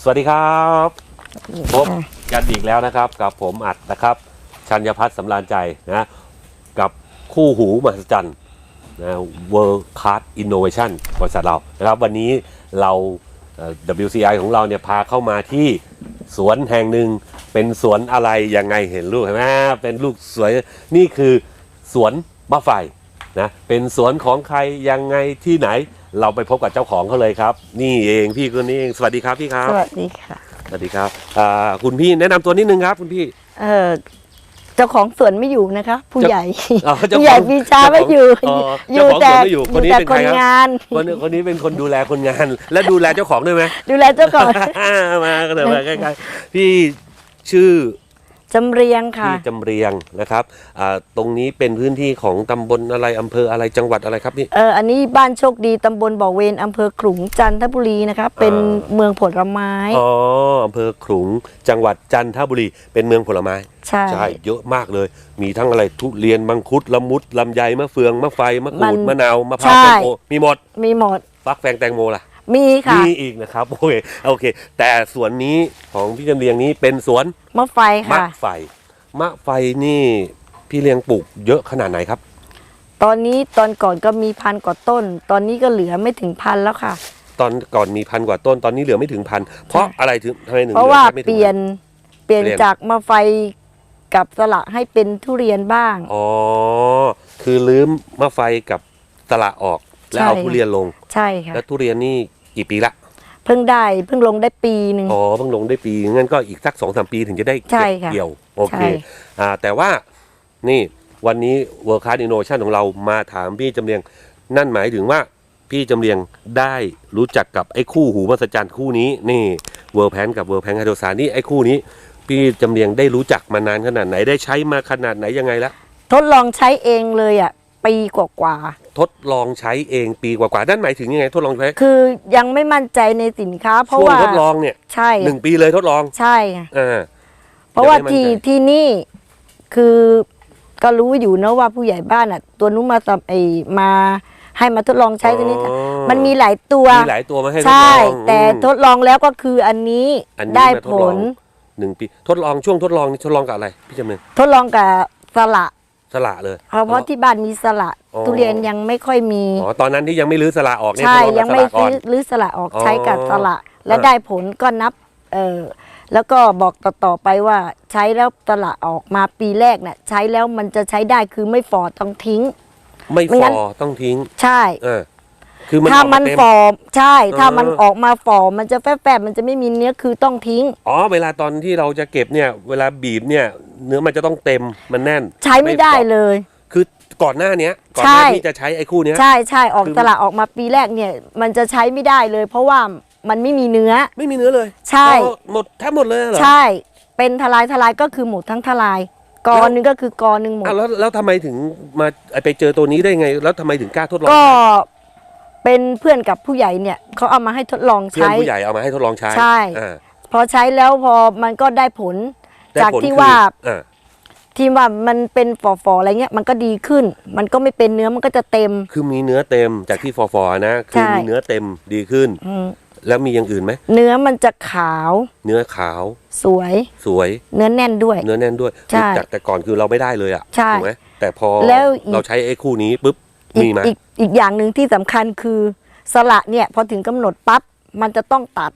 ครับสวัสดีครับพบกันอีกแล้วนะครับ กับผมอัดนะครับ ชัญญพัฒน์สำราญใจนะกับคู่หูมหัศจรรย์นะ World Class Innovation บริษัทเรานะครับวันนี้เราเอ่อ WCI ของเราเนี่ยพาเข้ามาที่สวนแห่งหนึ่งเป็นสวนอะไรยังไงเห็นลูกเห็นไหมเป็นลูกสวยนี่คือสวนมะไฟนะเป็นสวนของใครยังไงที่ไหน เราไปพบกับเจ้าของเขาเลยครับ นี่เองพี่คนนี้เองสวัสดีครับพี่ครับ สวัสดีค่ะ สวัสดีครับอ่าคุณพี่แนะนำตัวนิดนึงครับ คุณพี่ เออเจ้าของสวนไม่อยู่นะคะ ผู้ใหญ่อ๋อเจ้าของผู้ใหญ่ปีชาไม่อยู่อ๋ออเจ้ายู่ของแต่สวนไม่อยู่คนนี้แต่เป็นคใครนครับ งาน คนนี้คนนี้เป็นคนดูแลคนงาน และดูแลเจ้าของด้วยไหม ดูแลเจ้าของ มาก็เลยมาใกล้ๆพี่ชื่อ จำเรียงค่ะพี่จำเรียงนะครับอ่าตรงนี้เป็นพื้นที่ของตำบลอะไรอำเภออะไรจังหวัดอะไรครับนี่ เอออันนี้บ้านโชคดีตำบลบ่อเวนอำเภอขลุงจันทบุรีนะคะเป็นอ่า เมืองผลไม้อ๋ออำเภอขลุงจังหวัดจันทบุรี เป็นเมืองผลไม้ ใช่ ใช่เยอะมากเลย มีทั้งอะไรทุเรียนมังคุดละมุดลำไยมะเฟืองมะไฟมะกรูดมะนาวมะพร้าวแตงโมมีหมดมีหมด ฟักแฟงแตงโมล่ะ มีค่ะ มีอีกนะครับโอเคโอเค แต่สวนนี้ของพี่จำเรียงนี้เป็นสวนมะไฟมะค่ะ ไฟมะไฟนี่พี่เลี้ยงปลูกเยอะขนาดไหนครับ ตอนนี้ตอนก่อนก็มีพันกว่าต้น ตอนนี้ก็เหลือไม่ถึงพันแล้วค่ะ ตอนก่อนมีพันกว่าต้นตอนนี้เหลือไม่ถึงพันเพราะอะไรถึงทำไมถึงเพราะว่าหลือแค่ไม่ถึง เปลี่ยนเปลี่ยนเปลี่ยน จากมะไฟกับสละให้เป็นทุเรียนบ้าง อ๋อคือลืมมะไฟกับสละออก แล้วเอาใช่ทุเรียนลง ใช่ค่ะแล้วทุเรียนนี่กี่ปีละเพิ่งได้เพิ่งลงได้ปีหนึ่งอ๋อเพิ่งลงได้ปีงั้นก็อีกสักสองสามปีถึงจะได้ใช่เก็บค่ะเกี่ยว โอเคใช่อ่าแต่ว่านี่วันนี้ World Class Innovation ของเรามาถามพี่จำเรียง นั่นหมายถึงว่าพี่จำเรียงได้รู้จักกับไอ้คู่หูมหัศจรรย์คู่นี้นี่เวิร์แพนกับเวิร์แพนไฮโดรซานนี่ไอ้คู่นี้ พี่จำเรียงได้รู้จักมานานขนาดไหนได้ใช้มาขนาดไหนยังไงละทดลองใช้เองเลยอะ ปีกว่าทดลองใช้เองปีกว่าๆนั่นหมายถึงยังไงทดลองใช้ๆคือยังไม่มั่นใจในสินค้า เพราะช่วงว่าทดลองเนี่ยใช่หนึ่งปีเลยทดลองใช่ค่ะอ่า เพราะว่ายังไม่มั่นที่ใจ ที่นี่คือก็รู้อยู่นะว่าผู้ใหญ่บ้านอะ ตัวนู้นมาสับไอมา ให้มาทดลองใช้ตัวนี้อ๋อมันมีหลายตัว มีหลายตัวมาให้ทดใช่ลองแต่อืม ทดลองแล้วก็คืออันนี้อันนี้ได้มาทผดลองลหนึ่งปีทดลองช่วงทดลองนี่ทดลองกับอะไรพี่จำเนียงทดลองกับสละ สละเลยเพราะเพราะที่บ้านมีสละ อ๋อ ทุเรียนยังไม่ค่อยมี อ๋อตอนนั้นที่ยังไม่รื้อสละออกเนี่ยใช่ทดลอยังกับไม่สละก่อซื้นอรื้อสละออกอ๋อใช้กับสละ และอ่าได้ผลก็นับเออแล้วก็บอกต่อๆไปว่าใช้แล้วสละออกมาปีแรกเนี่ยใช้แล้วมันจะใช้ได้คือไม่ฝ่อต้องทิ้ง ไม่ไม่ฟงั้อนต้องทิ้ง ใช่ เออ คือมันถ้าออกมันเต็ฝ่อใช่ ถ้ามันเออ ออกมาฝ่อมันจะแฝบๆมันจะไม่มีเนื้อคือต้องทิ้ง อ๋อเวลาตอนที่เราจะเก็บเนี่ย เวลาบีบเนี่ย เนื้อมันจะต้องเต็มมันแน่นใช้ไม่ได้ฝ่อเลย คือก่อนหน้าเนี้ยก่อนหใช่น้าที่จะใช้ไอ้คู่เนี้ย ใช่ใช่ออกคือสละออกมาปีแรกเนี่ย มันจะใช้ไม่ได้เลย เพราะว่ามันไม่มีเนื้อ ไม่มีเนื้อเลยใช่อ๋อหมดแทบหมดเลยเหรอ ใช่ เป็นทลายทลายก็คือหมดทั้งทลาย กอหนึงก็คือกอหนึ่งหมด อ้าวแล้วแล้วทำไมถึงมาไปเจอตัวนี้ได้ไง แล้วทำไมถึงกล้าทดลองก็ใช้ เป็นเพื่อนกับผู้ใหญ่เนี่ยเขาเอามาให้ทดลองเพื่อนใช้ ผู้ใหญ่เอามาให้ทดลองใช้ใช่ อ่าพอใช้แล้วพอมันก็ได้ผล ได้จากผลที่คือว่าอ่าที่ว่ามันเป็นฝ่อๆอะไรเงี้ยมันก็ดีขึ้น มันก็ไม่เป็นเนื้อมันก็จะเต็ม คือมีเนื้อเต็มจากที่ฟอฟอๆนะคือใช่ มีเนื้อเต็มดีขึ้น อืมแล้วมีอย่างอื่นไหมเนื้อมันจะขาวเนื้อขาวสวย สวย เนื้อแน่นด้วย เนื้อแน่นด้วยใช่จากแต่ก่อนคือเราไม่ได้เลยอะใช่ถูกไหมแต่พอแล้วอีก เราใช้ไอ้คู่นี้ปุ๊บ อีมีกมาอีกอีกอย่างหนึ่งที่สำคัญคือสละเนี่ยพอถึงกำหนดปั๊บมันจะต้องตัด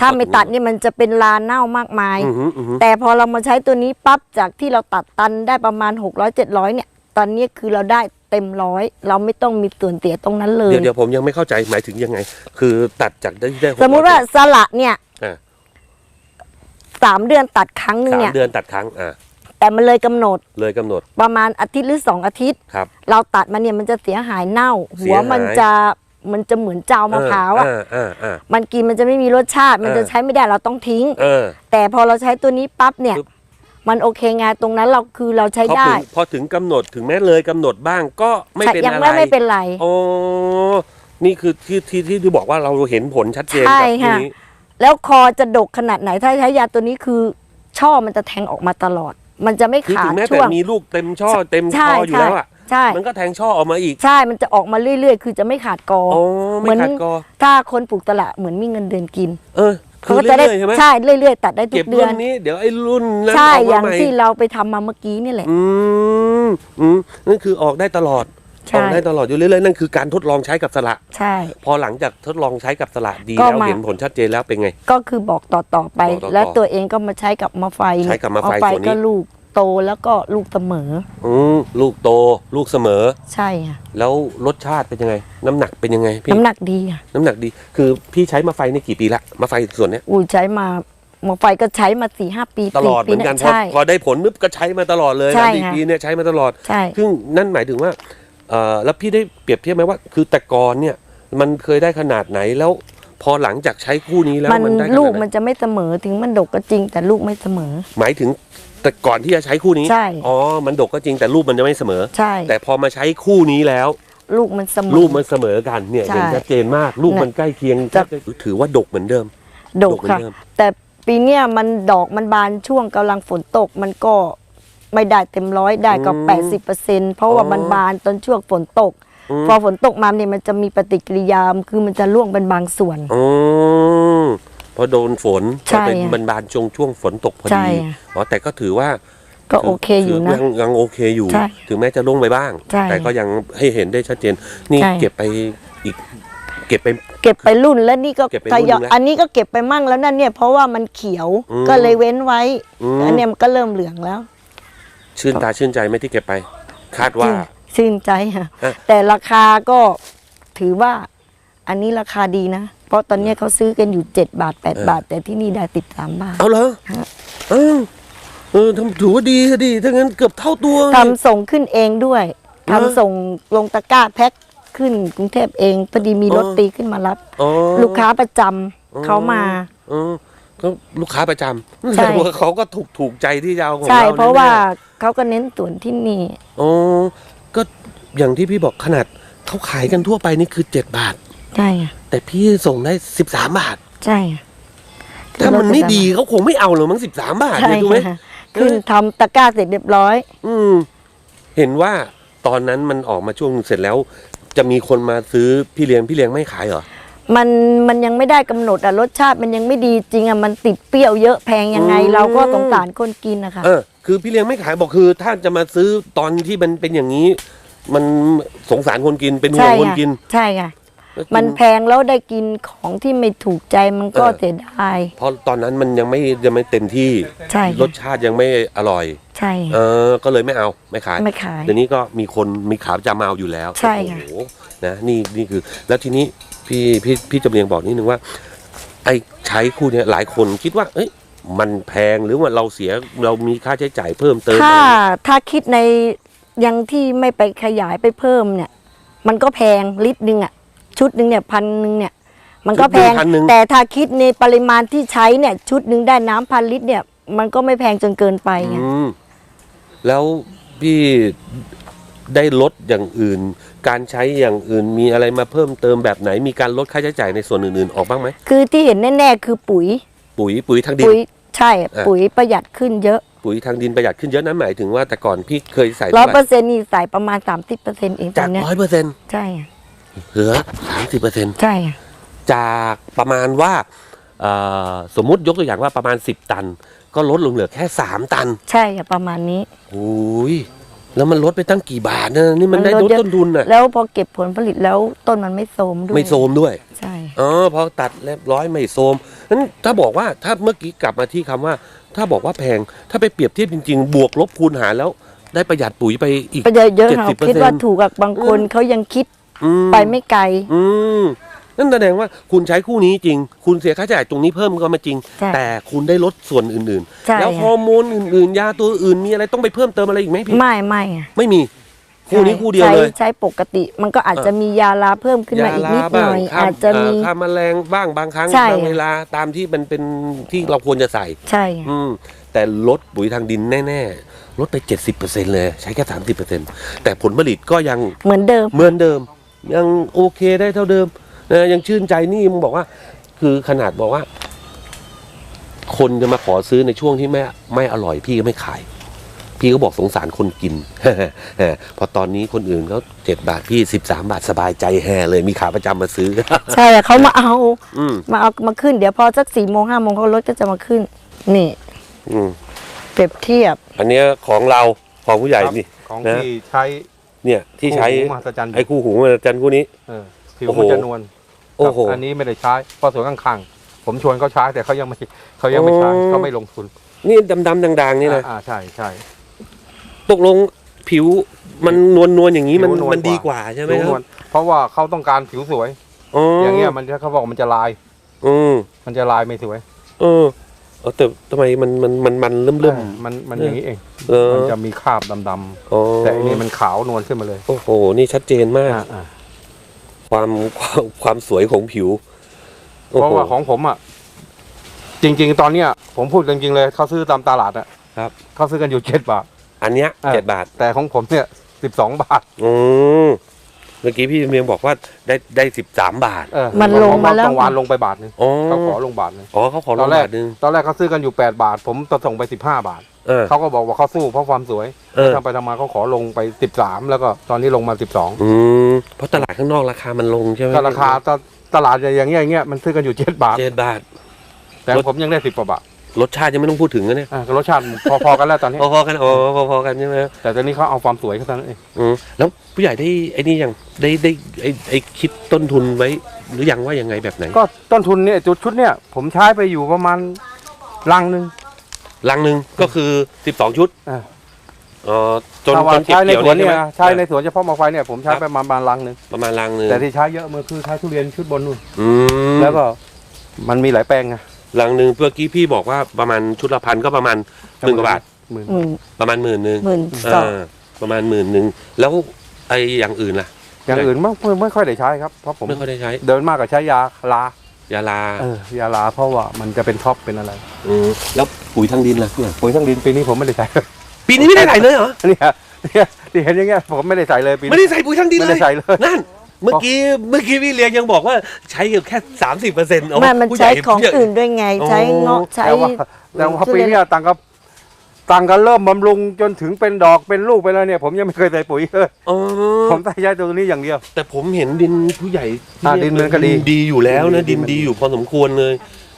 ถ้าไม่ตัดเนี่ยมันจะเป็นลาเน่ามากมาย อือหืออือหือแต่พอเรามาใช้ตัวนี้ปั๊บจากที่เราตัดตันได้ประมาณ 600 700 เนี่ย ตอนนี้คือเราได้เต็มร้อยเราไม่ต้องมีส่วนเสียตรงนั้นเลย เดี๋ยวเดี๋ยวผมยังไม่เข้าใจหมายถึงยังไง คือตัดจากได้ได้สมมุติว่าสละเนี่ยอ่าสามเดือนตัดครั้งหนึงสามเนี่ย เดือนตัดครั้งอ่า แต่มันเลยกำหนดเลยกำหนดประมาณอาทิตย์หรือสองอาทิตย์ ครับ เราตัดมันเนี่ยมันจะเสียหายเน่าเสีหัวยหายมันจะมันจะเหมือนเจ้ามะพร้าวอะอ่าอ่าอ่ามันกินมันจะไม่มีรสชาติ มันเออจะใช้ไม่ได้เราต้องทิ้ง เออ แต่พอเราใช้ตัวนี้ปั๊บเนี่ย ปึ๊บ มันโอเคไงตรงนั้นเราคือเราใช้พอได้ถึงพอถึงกำหนดถึงแม้เลยกำหนดบ้างก็ไม่เป็นยังอะไรไม่ไม่เป็นไร โอ้นี่คือที่ที่ที่ที่บอกว่าเราเห็นผลชัดเจนใช่กับค่ะ นี้แล้วคอจะดกขนาดไหนถ้าใช้ยาตัวนี้คือ ช่อมันจะแทงออกมาตลอด มันจะไม่คือขาถึดงแม้แต่ช่วง มีลูกเต็มช่อเต็มใช่คออยู่ใช่ แล้วอะใช่ มันก็แทงช่อออกมาอีกใช่ มันจะออกมาเรื่อย ๆ คือจะไม่ขาดกอโอ้เหมืไม่อนขัดกอถ้าคนปลูกตละเหมือนมีเงินเดือนกินเออคือก็จะได้เรื่อยๆใช่ไหมใช่เรื่อยๆ ตัดได้ทุเก็บกเดืรุ่อนน นี้เดี๋ยวไอ้รุ่นนั้นใช่ออกอมาย่างใหม่ที่เราไปทำมาเมื่อกี้นี่แหละ อืมอืมนั่นคือออกได้ตลอด ใช่ออกได้ตลอดอยู่เรื่อยๆนั่นคือการทดลองใช้กับสละใช่ พอหลังจากทดลองใช้กับสละดีก็แล้วมา เห็นผลชัดเจนแล้วเป็นไง ก็คือบอกต่อๆไป บอกต่อๆแล้วตัวเองก็มาใช้กับมะไฟใช้กับมะไฟไฟส่วนนี้ ก็ลูกโตแล้วก็ลูกเสมอ อืมลูกโตลูกเสมอ ใช่ค่ะแล้วรสชาติเป็นยังไง น้ำหนักเป็นยังไงพี่น้ำหนักดีค่ะน้ำหนักดี คือพี่ใช้มาไฟนี่กี่ปีละมาไฟส่วนเนี้ยอุ้ยใช้มามะไฟก็ใช้มาสี่ห้าปีตลอดสี่เหมือนกันปีพอใช่ พอได้ผลนึบก็ใช้มาตลอดเลยใช่สามสี่ค่ะ ปีเนี่ยใช้มาตลอด ใช่ ซึ่งนั่นหมายถึงว่า เอ่อแล้วพี่ได้เปรียบเทียบไหมว่า คือแต่ก่อนเนี่ยมันเคยได้ขนาดไหนแล้ว พอหลังจากใช้คู่นี้แล้วมันมันได้ขนาดไหนลูกมันจะไม่เสมอถึงมันดกก็จริง แต่ลูกไม่เสมอ หมายถึงแต่ก่อนที่จะใช้คู่นี้ใช่ อ๋อมันดกก็จริงแต่รูปมันจะไม่เสมอ ใช่ แต่พอมาใช้คู่นี้แล้ว ลูกมันเสมอ รูปมันเสมอกันเนี่ยใช่เห็นชัดเจนมากรูปมันใกล้เคียงจะ ถือว่าดกเหมือนเดิมดดกกเหมือนค่ะ เดิม แต่ปีเนี้ยมันดอกมันบานช่วงกำลังฝนตกมันก็ ไม่ได้เต็มร้อยได้ก็แปดสิบเปอร์เซ็นเพราะว่ามันบานตอนช่วงฝนตก พอฝนตกมาเนี่ยมันจะมีปฏิกิริยาคือมันจะร่วงเป็นบางส่วนอืมพอโดนฝนใช่ ก็เป็นบรรบานช่วงช่วงฝนตกพอใช่ดีอ๋อแต่ก็ถือว่าก็โอเคอยู่นะยังยังโอเคอยู่ ใช่ถึงแม้จะล่วงไปบ้าง ใช่แต่ก็ยังให้เห็นได้ชัดเจน นี่ใช่ เก็บไปอีก เก็บไป เก็บไปรุ่นแล้วนี่ก็เก็บไปทรุ่นยอยแล้วอันนี้ก็เก็บไปมั่งแล้วนั่นเนี่ยเพราะว่ามันเขียวอืมก็เลยเว้นไว้อืม อันเนี้ยมันก็เริ่มเหลืองแล้ว ชื่นตาชื่นใจไหมที่เก็บไป คาดว่า ชื่นใจค่ะอะ แต่ราคาก็ถือว่า อันนี้ราคาดีนะ เพราะตอนเนี้ยเขาซื้อกันอยู่เจ็ดบาทแปดบาท แต่ที่นี่ได้ติดสามบาท เอาเหรอฮะ เออเออทำถือว่าดีค่ะดีถ้างั้นเกือบเท่าตัว ทำส่งขึ้นเองด้วยทำส่งลงตะกร้าแพ็คขึ้นกรุงเทพเองพอดีมีรถตีขึ้นมารับ อ๋อ ลูกค้าประจำเขามา เออ ก็ลูกค้าประจำใช่ แต่ว่าเขาก็ถูกถูกใจที่จะเอาของใช่เราเพราะว่าแน่เขาก็เน้นส่วนที่นี่ๆอ๋อก็อย่างที่พี่บอกขนาดเขาขายกันทั่วไปนี่คือเจ็ดบาท ใช่ค่ะแต่พี่ส่งได้สิบสามบาท ใช่ค่ะถ้ามันไม่ดีเขาคงไม่เอาหรอกมั้งสิบสามบาทใช่เนี่ยถูกไหม ค่ะขึ้นทำตะกร้าเสร็จเรียบร้อย อืม เห็นว่าตอนนั้นมันออกมาช่วงเสร็จแล้ว จะมีคนมาซื้อพี่เลี้ยงพี่เลี้ยงไม่ขายเหรอ มันมันยังไม่ได้กำหนดอะรสชาติมันยังไม่ดีจริงอะมันติดเปรี้ยวเยอะแพงยังไงอืมเราก็สงสารคนกินนะคะเออคือพี่เลี้ยงไม่ขายบอกคือ ถ้าจะมาซื้อตอนที่มันเป็นอย่างนี้ มันสงสารคนกินเป็นห่วใช่งคนค่ะกิน ใช่ค่ะแล้วกิมันแพงแล้วได้กินของที่ไม่ถูกใจมันก็เออเสียดายเพราะตอนนั้นมันยังไม่ยังไม่เต็มที่ใช่รค่ะสชาติยังไม่อร่อย ใช่เออก็เลยไม่เอาไม่ขายไม่ขายเดี๋ยวนี้ก็มีคนมีขาประจำมาเอาอยู่แล้วใช่ค่ะโอ้โหนะนี่นี่คือ แล้วทีนี้ พี่พี่พี่จำเรียงบอกนิดนึงว่า ไอ้ใช้คู่เนี้ยหลายคนคิดว่า เอ้ยมันแพงหรือว่าเราเสียเรามีค่าใช้จ่ายเพิ่มเติมถ้าอะไรถ้าคิดในยังที่ไม่ไปขยายไปเพิ่มเนี่ย มันก็แพงลิตรหนึ่งอะชุดหนึ่งเนี่ยพันหนึ่งเนี่ย มันก็แพงพันหนึ่งแต่ถ้าคิดในปริมาณที่ใช้เนี่ย ชุดหนึ่งได้น้ำพันลิตรเนี่ย มันก็ไม่แพงจนเกินไปไงอืมแล้วพี่ ได้ลดอย่างอื่น การใช้อย่างอื่นมีอะไรมาเพิ่มเติมแบบไหน มีการลดค่าใช้จ่ายในส่วนอื่นๆออกบ้างไหม คือที่เห็นแน่ๆคือปุ๋ย ปุ๋ยปุ๋ยทางดิน ปุ๋ยใช่อะปุ๋ยประหยัดขึ้นเยอะ ปุ๋ยทางดินประหยัดขึ้นเยอะนะหมายถึงว่าแต่ก่อนพี่เคยใส่ร้อยเท่าไหเปอร่ร์เซ็นต์นี่ใส่ประมาณสามสิบเปอร์เซ็นต์เองตอจากนเนี้ยร้อยเปอร์เซ็นต์ใช่เหลือสามสิบเปอร์เซ็นต์ใช่จากประมาณว่าเอ่อสมมุติยกตัวอย่างว่าประมาณ10ตัน ก็ลดลงเหลือแค่3ตัน ใช่ค่ะประมาณนี้โอ้ย แล้วมันลดไปตั้งกี่บาทนะนี่มันได้มันลลดดเยอะต้นทุนน่ะแล้วพอเก็บผลผลิตแล้วต้นมันไม่โทรมด้วยไม่โซมด้วยใช่อ๋อพอตัดเรียบร้อยไม่โซมนั้นถ้าบอกว่าถ้าเมื่อกี้กลับมาที่คำว่า ถ้าบอกว่าแพงถ้าไปเปรียบเทียบจริง ๆ บวกลบคูณหารแล้ว ได้ประหยัดปุ๋ยไปอีกประหยัดเยอะค่ะ70%คิดว่าถูกกับบางคนเขายังคิดอืมไปไม่ไกล อืม นั่นแสดงว่าคุณใช้คู่นี้จริง คุณเสียค่าใช้จ่ายตรงนี้เพิ่มก็มาจริง ใช่แต่คุณได้ลดส่วนอื่นใช่ ๆ แล้วฮอร์โมนอื่นๆ ยาตัวอื่นมีอะไรต้องไปเพิ่มเติมอะไรอีกไหมพี่ไม่ไม่อะไม่มี คู่นี้ใช่คู่เดียวใช้เลยใช้ปกติ มันก็อาจจะมียาลาเพิ่มขึ้นมาอีกนิดหน่อยข้ามอาจจะมีเอ่อข้ามแมลงบ้างบางครั้งใช่ บางเวลาตามที่มันเป็นที่เราควรจะใส่ ใช่ อืม แต่ลดปุ๋ยทางดินแน่ๆลดไป 70%เลย ใช้แค่ 30%แต่ผลผลิตก็ยังเหมือนเดิม เหมือนเดิม ยังโอเคได้เท่าเดิม นะยังชื่นใจนี่มึงบอกว่า คือขนาดบอกว่า คนจะมาขอซื้อในช่วงที่ไม่ไม่อร่อยพี่ก็ไม่ขายพี่พี่ก็บอกสงสารคนกินพอตอนนี้คนอื่นเขาเจ็ดบาทพี่สิบสามบาทสบายใจแห่เลยมีขาประจำมาซื้อ ใช่เขามาเอาอืมมาเอามาขึ้น เดี๋ยวพอสักสี่โมงห้าโมงเขารถก็จะมาขึ้น นี่อืมเปรียบเทียบ อันเนี้ยของเราของผู้ใหญ่ครับนี่ ของนะ ที่ใช้เนี่ยที่ใช้คู่หูมหัศจรรย์ไอ้คู่หูมาจันคู่นี้ เออผิวโอ้โห มันจะนวล โอ้โหครับอันนี้ไม่ได้ใช้เพราะสวนข้างๆผมชวนเขาใช้แต่เขายังไม่เขายังไม่ใช้อ๋อเขาไม่ลงทุน นี่ดำๆด่างๆนี่นะอ่าใช่ใช่ตกลงผิวมันนวลนวลๆอย่างนี้มันผิวนวลมันดีกกว่าว่าใช่ไหมผิวคนวรับลเพราะว่าเขาต้องการผิวสวยอ๋อออย่างเงี้ยมันจะเขาบอกมันจะลาย อืมมันจะลายไม่สวย เออเออแต่ทำไมมันมันมันมันเริ่มเริ่มอ่ามันมันเออออย่างนี้เองเออมันจะมีคราบดำอ๋อๆแต่อันนี้มันขาวนวลขึ้นมาเลย โอ้โห นี่ชัดเจนมากอ่าอ่า ความความความสวยของผิวโอ้เพราะโหว่าของผมอะ จริง ๆ ตอนเนี้ยผมพูดจริงๆเลยเขาซื้อตามตลาดอะครับเขาซื้อกันอยู่เจ็ดบาท อันเนี้ยอ่าเจ็ดบาท แต่ของผมเนี่ยสิบสองบาทอืมเมื่อกี้พี่เมียงบอกว่าได้ได้สิบสามบาทเออมันลงมาแล้วบางวันลงไปบาทหนึงอ๋อเขาขอลงบาทหนึงอ๋อเขาขอลตองนแรกบาทหนึงตอนแรกเขาซื้อกันอยู่แปดบาท ผมจะส่งไปสิบห้าบาท เออ เขาก็บอกว่าเขาสู้เพราะความสวยเออ ทำไปทำมาเขาขอลงไปสิบสามแล้วก็ตอนนี้ลงมาสิบสองอืมเพราะตลาดข้างนอกราคามันลงใช่ไหมก็ราคาตตลาดอย่างเงี้ยอย่างเงี้ยมันซื้อกันอยู่เจ็ดบาท เจ็ดบาท แต่ผมยังได้สิบกว่าบาทรสชาติยังไม่ต้องพูดถึงนะเนี่ยอะรสชาติพอๆกันแล้วตอนนี้ พอๆกันอ๋อพอๆกันใช่ไหมแต่ตอนนี้เขาเอาความสวยเขาเท่านั้นเองอืมแล้วผู้ใหญ่ได้ไอ้นี่ยังได้ได้ไอ้ไอ้คิดต้นทุนไว้ หรือยังว่ายังไงแบบไหนก็ต้นทุนเนี่ยจุดชุดเนี่ยผมใช้ไปอยู่ประมาณลังหนึ่ง ลังหนึ่งก็คือสิบสองชุดอ่า เอ่อจนถ้าจว่านเก็บใช้ในเกี่ยวสวนเนี่ยเนี่ยใช่ไหมใช้ในสวนเฉพาะมาไฟเนี่ยผมใช้ไปประมาณลังหนึ่งประมาณลังหนึ่งแต่ที่ใช้เยอะมือคือใช้ทุเรียนชุดบนนู่นอืมแล้วก็มันมีหลายแปลงไงลังหนึ่งเมื่อกี้พี่บอกว่าประมาณชุดละพันก็ประมาณหมื่นกว่าบาทหมื่นหมื่นประมาณหมื่นหนึ่งหมื่นสองอ่าประมาณหมื่นหนึ่งแล้วไอ้อย่างอื่นล่ะอย่างอื่นไม่ไม่ไม่ค่อยได้ใช้ครับเพราะผมไม่ค่อยได้ใช้เดินมากกับใช้ยาลา ยาลาเออยาลาเพราะว่ามันจะเป็นท็อปเป็นอะไรมแล้วปุ๋ยทางดินล่ะเนี่ยปุ๋ยทั้งดินปีนี้ผมไม่ได้ใส่ ปีนี้ไม่ได้ใส่เลยเหรอเนี่ยเนี่ยที่เห็นอย่างเงี้ยผมไม่ได้ใส่เลยปีไม่นี้ ได้ใส่ปุ๋ยทางดินไม่เลได้ยใส่เลย นั่น เมื่อกี้เมื่อกี้พี่เลี้ยงยังบอกว่าใช้แค่สามสิบเปอร์เซ็นต์ไม่มันใช้ของอื่นด้วยไงใช้เงาะใช้ แต่ว่าแต่ว่าทุปีเรียนเนี้ยต่างกับ ต่างกันเริ่มบำรุงจนถึงเป็นดอกเป็นลูกไปแล้วเนี่ย ผมยังไม่เคยใส่ปุ๋ยเลยอ๋อผมใส่ใช้ตัวนี้อย่างเดียว แต่ผมเห็นดินผู้ใหญ่อ่าดินมันก็ดีดีอยู่แล้วนะ ดิดินนมันดี ดีอยู่พอสมควรเลย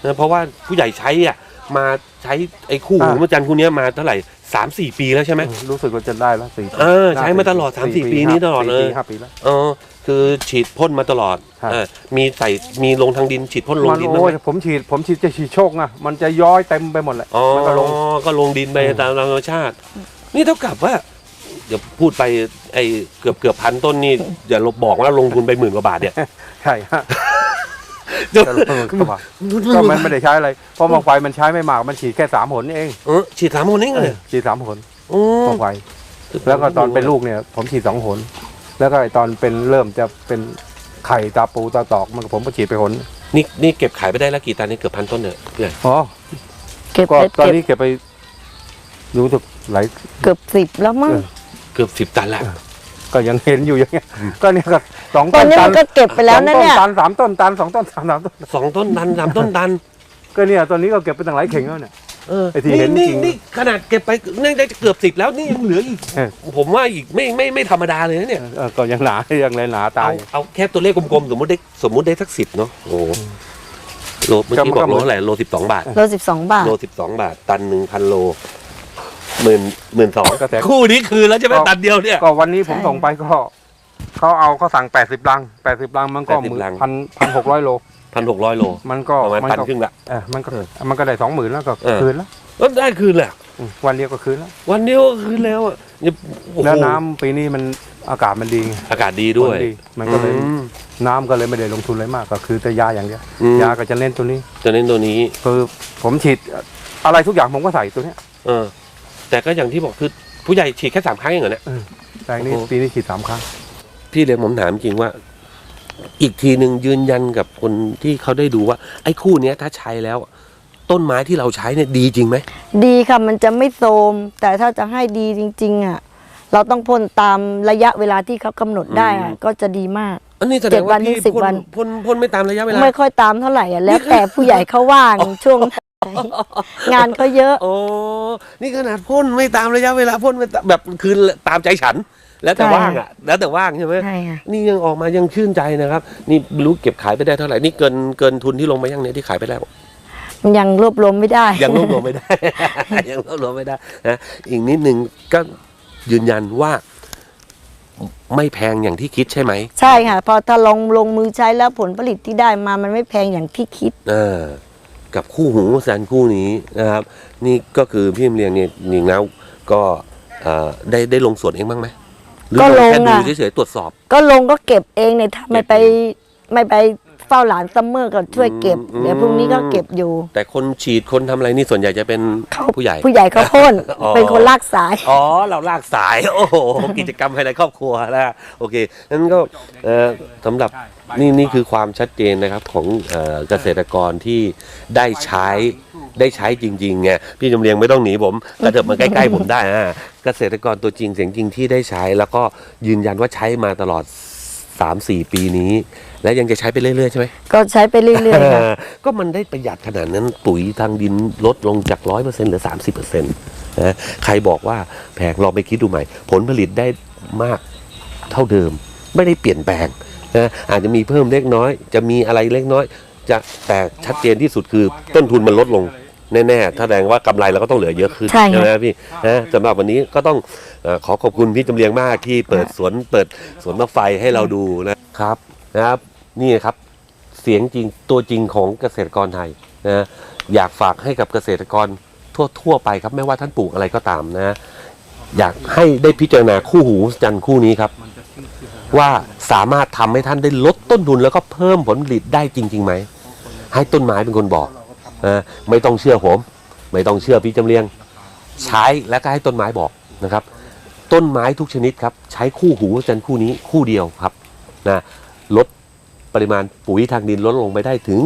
นะเพราะว่าผู้ใหญ่ใช้อะมาใช้ไอ้คู่หูอ่า มาจันทร์คู่เนี้ยมาเท่าไหร่สามสี่ปีแล้วใช่ไหม รู้สึกว่าจะได้แล้วสี่เออใช้มาตลอดสามสี่ปีนี้ตลอดเลย สี่ปีห้าปีแล้ว เออ คือฉีดพ่นมาตลอดครับเออมีใส่มีลงทางดินฉีดพ่นลงมันดินบ้างโอ้ไหยมผมฉีดผมฉีดจะฉีดโชคนะมันจะย้อยเต็มไปหมดเลยอ๋อมันก็ลง ก็ลงดินไปอืม ตามธรรมชาติ นี่เท่ากับว่าเดี๋ยวพูดไปไอ้เกือบเกือบพันต้นนี่อย่าลบบอกว่าลงทุนไปหมื่นกว่าบาทเนี่ย ใช่ฮะจะลงเข้ามาก็มันไม่ได้ใช้อะไรเพราะบางไฟมันใช้ไม่มากมันฉีดแค่สามหนเองเออฉีดสามคนเองเลยฉีดสามหนโอ้บางไฟแล้วก็ตอนเป็นลูกเนี่ย ผมฉีดสองหน แล้วก็ไอ้ตอนเป็นเริ่มจะเป็นไข่ตาปูตาตอกมันก็ผมก็ฉีดไปหนนี่นี่เก็บขายไปได้แล้วกี่ตันนี่เกือบพันต้นเนี่ยพี่ใหญ่อ๋อเก็บก็ไปตอนเก็บนี้เก็บไปรู้สึกหลาย เกือบสิบแล้วมั้งเออเกือบสิบตันละ ก็ยังเห็นอยู่อย่างเงี้ย ก็เนี่ยก็สองตอต้นนนี้ตัมันนก็เก็บไปแล้วนะเนี่ย สองต้นตันสามต้นตันสองต้นสามสามต้นสองต้นตันสามต้นตันก็เนี่ยตอนนี้ก็เก็บไปตั้งหลายเข่งแล้วเนี่ย เออไอ้ที่นี่เห็นนี่จริง นี่ขนาดเก็บไปนี่ได้เกือบสิบแล้วนี่ยังเหลืออีก เออ ผมว่าอีกไม่ไม่ไม่ธรรมดาเลยนะเนี่ย เออก็ยังหนายังเลยหนาตาเอาย เอาแค่ตัวเลขกลมๆ สมมติได้สมมติได้สักสิบเนาะโอ้โหโลเมื่อกี้ก็บมันอกก็โลเท่าไหร่โลสิบสองบาท โลสิบสองบาท โลสิบสองบาท ตันหนึ่งพันโลหมื่นหมื่นสองก็แต่ คู่นี้คือแล้วใช่ไหมตันเดียวเนี่ย ก็วันนี้ผมใช่ ส่งไปก็เขาเอาเขาสั่งแปดสิบลังแปดสิบลังมันก็80หมื่นลัง พันพันหกร้อยโล พันหกร้อยโล มันก็ประมาณมันตันก็ครึ่งละเออมันก็มันก็ได้สองหมื่นแล้วก็เออคืนแล้วก็ได้คืนแหละอืมวันเดียวก็คืนแล้ว วันเดียวก็คืนแล้วอะเนี่ยโอ้โหแล้วน้ำปีนี้มันอากาศมันดีไงอากาศดีด้วยฝนมันก็เลยอืมน้ำก็เลยไม่ได้ลงทุนอะไรมากก็คือแต่ยาอย่างเดียวอืมยาก็จะเล่นตัวนี้ จะเน้นตัวนี้คือผมฉีดอะไรทุกอย่างผมก็ใส่ตัวเนี้ย เออ แต่ก็อย่างที่บอกคือผู้ใหญ่ฉีดแค่สามครั้งเองเหรอเนี่ยแต่อันนี้โอ้โหปีนี้ฉีดสามครั้ง พี่เลยผมถามจริงว่า อีกทีหนึ่งยืนยันกับคนที่เขาได้ดูว่า ไอ้คู่เนี้ยถ้าใช้แล้ว ต้นไม้ที่เราใช้เนี่ยดีจริงไหมดีค่ะมันจะไม่โทรมแต่ถ้าจะให้ดีจริง ๆ อะ เราต้องพ่นตามระยะเวลาที่เขากำหนดได้อะก็จะดีมาก อันนี้แสดเจ็งดวัว่านถึพี่งสิบพ่นวันพ่นพ่นไม่ตามระยะเวลา ไม่ค่อยตามเท่าไหร่อะแล้วแต่ผู้ใหญ่เขาว่างช่วงงานเขาเยอะ โอ้นี่ขนาดพ่นไม่ตามระยะเวลาพ่นไม่ตามแบบคือตามใจฉัน แล้วแต่ใช่ว่างอะ แล้วแต่ว่างใช่ไหมใช่ค่ะนี่ยังออกมายังชื่นใจนะครับ นี่ไม่รู้เก็บขายไปได้เท่าไหร่นี่เกินเกินทุนที่ลงมายังเนี่ยที่ขายไปแล้วมันยังรวบรวมไม่ได้ ยังรวบรวมไม่ได้ ยังรวบรวมไม่ได้นะอีกนิดนึงก็ยืนยันว่า ไม่แพงอย่างที่คิดใช่ไหมใช่ค่ะ พอถ้าลงลงมือใช้แล้วผลผลิตที่ได้มามันไม่แพงอย่างที่คิด เออ กับคู่หูแสนคู่นี้นะครับ นี่ก็คือพี่เลียงเนี่ยจริงๆแล้วก็เอ่อได้ได้ลงสวนเองบ้างไหม หรือก็ลงแค่ดูอะเฉยๆตรวจสอบ ก็ลงก็เก็บเองเนี่ยถ้าไม่ไปเก็บเองไม่ไป เฝ้าหลานซัมเมอร์ก็ช่วยเก็บ อืม เดี๋ยวพรุ่งนี้ก็เก็บอยู่ แต่คนฉีดคนทำอะไรนี่ส่วนใหญ่จะเป็นเขาผู้ใหญ่ ผู้ใหญ่เขาพ่นอ๋อ เป็นคนลากสาย อ๋อ เราลากสาย โอ้โห กิจกรรมภายในครอบครัวนะ โอเค นั้นก็เอ่อสำหรับนี่นี่คือความชัดเจนนะครับของเอ่อเกษตรกรที่ได้ใช้ได้ใช้จริงๆไงพี่จำเรียงไม่ต้องหนีผมกระเถิบมาใกล้ๆผมได้นะเกษตรกรตัวจริงเสียงจริงที่ได้ใช้ แล้วก็ยืนยันว่าใช้มาตลอด 3-4 ปีนี้ และยังจะใช้ไปเรื่อยๆใช่ไหมก็ใช้ไปเรื่อยๆค่ะก็มันได้ประหยัดขนาดนั้นปุ๋ยทางดินลดลงจากร้อยเปอร์เซ็นต์เหลือสามสิบเปอร์เซ็นต์นะใครบอกว่าแพงลองไปคิดดูใหม่ ผลผลิตได้มากเท่าเดิม ไม่ได้เปลี่ยนแปลงนะอาจจะมีเพิ่มเล็กน้อย จะมีอะไรเล็กน้อย จะแต่ชัดเจนที่สุดคือต้นทุนมันลดลงแน่ๆถ้าแสดงว่ากำไรเราก็ต้องเหลือเยอะขึ้นใช่ค่ะไหมพี่นะสำหรับวันนี้ก็ต้องเออขอขอบคุณพี่จำเรียงมากที่เปิดสวนเปิดสวนมะไฟให้เราดูนะครับนะครับ นี่ครับเสียงจริงตัวจริงของเกษตรกรไทยนะอยากฝากให้กับเกษตรกรทั่วทั่วไปครับ ไม่ว่าท่านปลูกอะไรก็ตามนะ อยากให้ได้พิจารณาคู่หูจันทร์คู่นี้ครับ ว่าสามารถทำให้ท่านได้ลดต้นทุนแล้วก็เพิ่มผลผลิตได้จริงๆไหมให้ต้นไม้เป็นคนบอกนะไม่ต้องเชื่อผม ไม่ต้องเชื่อพี่จำเรียง ใช้แล้วก็ให้ต้นไม้บอกนะครับ ต้นไม้ทุกชนิดครับ ใช้คู่หูจันทร์คู่นี้คู่เดียวครับนะลด ปริมาณปุ๋ยทางดินลดลงไปได้ถึง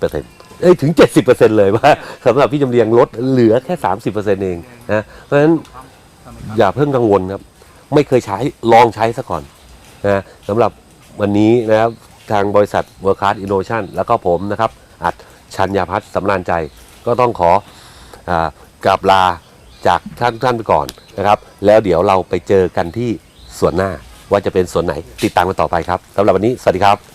30%เอ้ยถึง 70%เลยว่าสำหรับพี่จำเรียงลดเหลือแค่ 30%เองนะเพราะฉะนั้นอย่าเพิ่งกังวลครับ ไม่เคยใช้ลองใช้ซะก่อนนะสำหรับวันนี้นะครับทางบริษัท w o r k c a r d Innovation แล้วก็ผมนะครับ อัดชัญญาพัฒน์สำราญใจ ก็ต้องขออกราบลาจากท่านท่านไปก่อนนะครับ แล้วเดี๋ยวเราไปเจอกันที่ส่วนหน้าว่าจะเป็นส่วนไหนติดตามกันต่อไปครับสำหรับวันนี้ สวัสดีครับ